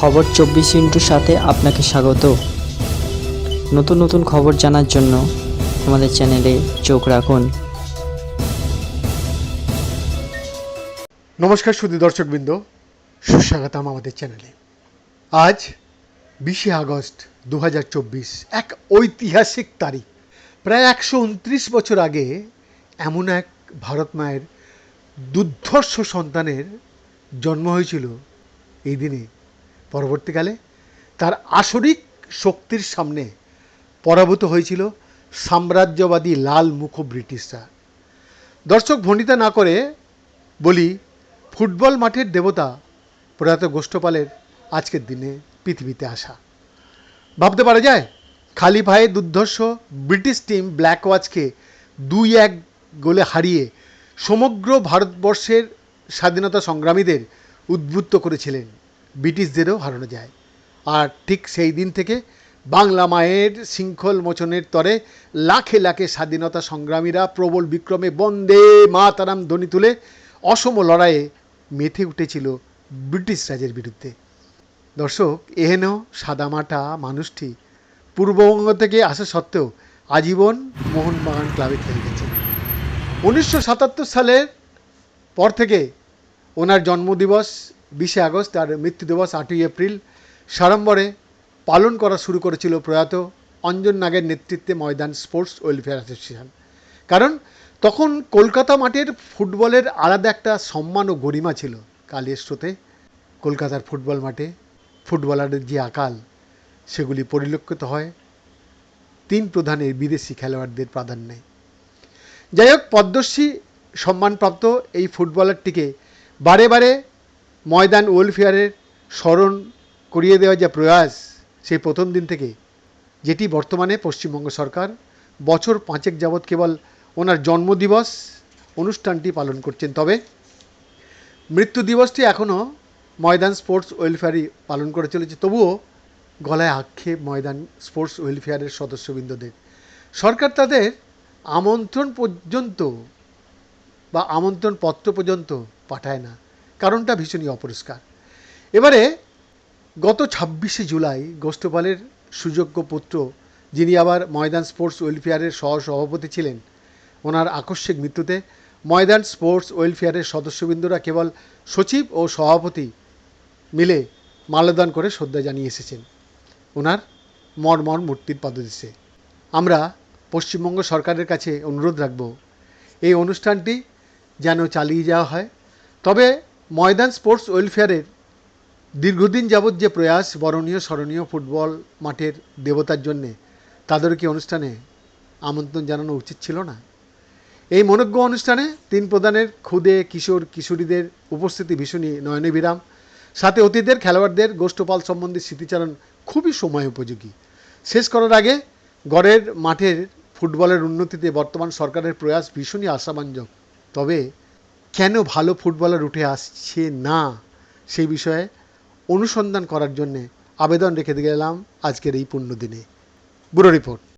খবর চব্বিশ ইন্টুর সাথে আপনাকে স্বাগত। নতুন নতুন খবর জানার জন্য আমাদের চ্যানেলে চোখ রাখুন। নমস্কার শুধু দর্শকবৃন্দ, সুস্বাগতম আমাদের চ্যানেলে। আজ বিশে আগস্ট দু এক ঐতিহাসিক তারিখ। প্রায় একশো উনত্রিশ বছর আগে এমন এক ভারত মায়ের দুর্ধর্ষ সন্তানের জন্ম হয়েছিল এই দিনে। পরবর্তীকালে তার আসরিক শক্তির সামনে পরাভূত হয়েছিল সাম্রাজ্যবাদী লাল মুখ ব্রিটিশরা। দর্শক ভণ্ডিতা না করে বলি, ফুটবল মাঠের দেবতা প্রয়াত গোষ্ঠপালের আজকের দিনে পৃথিবীতে আসা। ভাবতে পারা যায়, খালি ভাইয়ে দুর্ধর্ষ ব্রিটিশ টিম ব্ল্যাক ওয়াচকে দুই এক গোলে হারিয়ে সমগ্র ভারতবর্ষের স্বাধীনতা সংগ্রামীদের উদ্বুদ্ধ করেছিলেন। ব্রিটিশদেরও হারানো যায়। আর ঠিক সেই দিন থেকে বাংলা মায়ের শৃঙ্খল মোচনের তরে লাখে লাখে স্বাধীনতা সংগ্রামীরা প্রবল বিক্রমে বন্দে মাতারাম ধ্বনি তুলে অসম লড়াইয়ে মেতে উঠেছিল ব্রিটিশ রাজের বিরুদ্ধে। দর্শক, এহেন সাদামাটা মানুষটি পূর্ববঙ্গ থেকে আসা সত্ত্বেও আজীবন মোহনবাগান ক্লাবে খেলে গেছেন উনিশশো সাতাত্তর সালের পর থেকে ওনার জন্মদিবস বিশে আগস্ট আর মৃত্যু দিবস আটই এপ্রিল সাড়ম্বরে পালন করা শুরু করেছিল প্রয়াত অঞ্জন নাগের নেতৃত্বে ময়দান স্পোর্টস ওয়েলফেয়ার অ্যাসোসিয়েশন। কারণ তখন কলকাতা মাঠের ফুটবলের আলাদা একটা সম্মান ও গরিমা ছিল কালের স্রোতে। কলকাতার ফুটবল মাঠে ফুটবলারের যে আকাল, সেগুলি পরিলক্ষিত হয়। তিন প্রধানের বিদেশি খেলোয়াড়দের প্রাধান্যে। যাই হোক, পদ্মশ্রী সম্মানপ্রাপ্ত এই ফুটবলারটিকে বারে বারে ময়দান ওয়েলফেয়ারের স্মরণ করিয়ে দেওয়ার যে প্রয়াস, সেই প্রথম দিন থেকে, যেটি বর্তমানে পশ্চিমবঙ্গ সরকার বছর পাঁচেক যাবৎ কেবল ওনার জন্মদিবস অনুষ্ঠানটি পালন করছেন। তবে মৃত্যু দিবসটি এখনও ময়দান স্পোর্টস ওয়েলফেয়ারই পালন করে চলেছে। তবুও গলায় আক্ষেপ ময়দান স্পোর্টস ওয়েলফেয়ারের সদস্যবৃন্দদের। সরকার তাদের আমন্ত্রণ পর্যন্ত বা আমন্ত্রণ পত্র পর্যন্ত পাঠায় না। কারণটা ভীষণই অপরিষ্কার। এবারে গত ছাব্বিশে জুলাই গোষ্ঠপালের সুযোগ্য পুত্র, যিনি আবার ময়দান স্পোর্টস ওয়েলফেয়ারের সহ সভাপতি ছিলেন, ওনার আকস্মিক মৃত্যুতে ময়দান স্পোর্টস ওয়েলফেয়ারের সদস্যবৃন্দরা কেবল সচিব ও সভাপতি মিলে মাল্যদান করে শ্রদ্ধা জানিয়ে এসেছেন। ওনার মর্মর মূর্তির পাদদেশে। আমরা পশ্চিমবঙ্গ সরকারের কাছে অনুরোধ রাখব, এই অনুষ্ঠানটি যেন চালিয়ে যাওয়া হয়। তবে ময়দান স্পোর্টস ওয়েলফেয়ারের দীর্ঘদিন যাবৎ যে প্রয়াস বরণীয়, স্মরণীয় ফুটবল মাঠের দেবতার জন্যে তাদেরকে অনুষ্ঠানে আমন্ত্রণ জানানো উচিত ছিল না? এই মনজ্ঞ অনুষ্ঠানে তিন প্রধানের খুদে কিশোর কিশোরীদের উপস্থিতি ভীষণই নয়নবিরাম। সাথে অতীতের খেলোয়াড়দের গোষ্ঠপাল সম্বন্ধে স্মৃতিচারণ খুবই সময় উপযোগী। শেষ করার আগে গড়ের মাঠের ফুটবলের উন্নতিতে বর্তমান সরকারের প্রয়াস ভীষণই আশাবাঞ্জক তবে কেন ভালো ফুটবলার উঠে আসছে না? সেই বিষয়ে অনুসন্ধান করার জন্যে আবেদন রেখে গেলাম আজকের এই পূর্ণ দিনে ব্যুরো রিপোর্ট।